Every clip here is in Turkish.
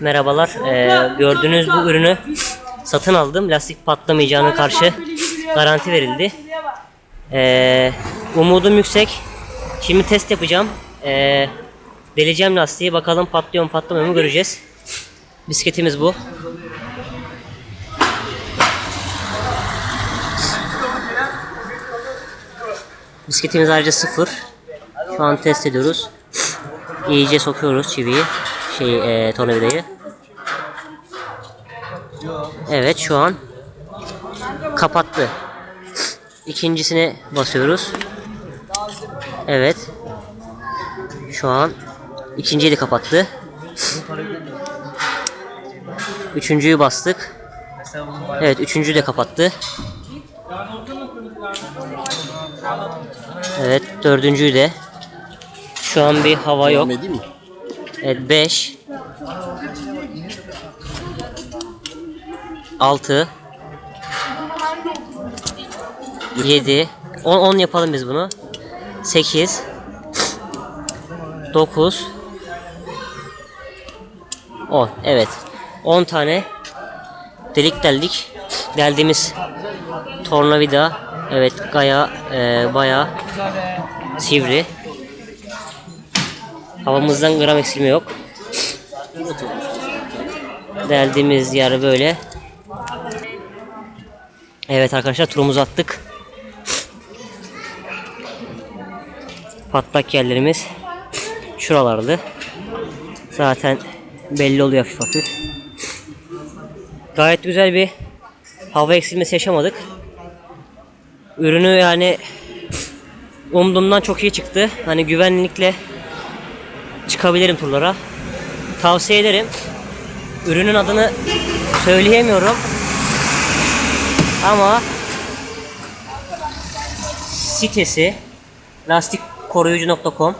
Merhabalar. Ee, gördüğünüz bu ürünü satın aldım. Lastik patlamayacağına karşı garanti verildi. Ee, umudum yüksek. Şimdi test yapacağım. Ee, deleceğim lastiği. Bakalım patlıyor mu patlamıyor mu göreceğiz. Bisikletimiz bu. Bisikletimiz ayrıca sıfır. Şu an test ediyoruz. İyice sokuyoruz çiviyi. Şey e, tornavidayı. Evet şu an kapattı. İkincisine basıyoruz. Evet. Şu an ikinciyi de kapattı. Üçüncüyü bastık. Evet üçüncüyü de kapattı. Evet dördüncüyü de. Şu an bir hava yok. Mi? Evet 5 6 7 10 10 yapalım biz bunu. 8 9 10 evet. 10 tane delik deldik. Deldiğimiz tornavida. Evet gaya e, bayağı sivri havamızdan gram eksilme yok. Deldiğimiz yer böyle. Evet arkadaşlar turumuzu attık. Patlak yerlerimiz şuralardı. Zaten belli oluyor hafif hafif. Gayet güzel bir hava eksilmesi yaşamadık. Ürünü yani umduğumdan çok iyi çıktı. Hani güvenlikle çıkabilirim turlara tavsiye ederim ürünün adını söyleyemiyorum ama sitesi lastikkoruyucu.com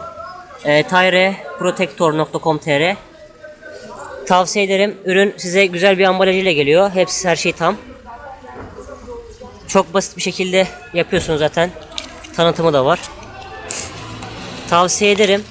e, tyreprotector.com.tr Tavsiye ederim. Ürün size güzel bir ambalajıyla geliyor. Hepsi her şey tam. Çok basit bir şekilde yapıyorsunuz zaten. Tanıtımı da var. Tavsiye ederim.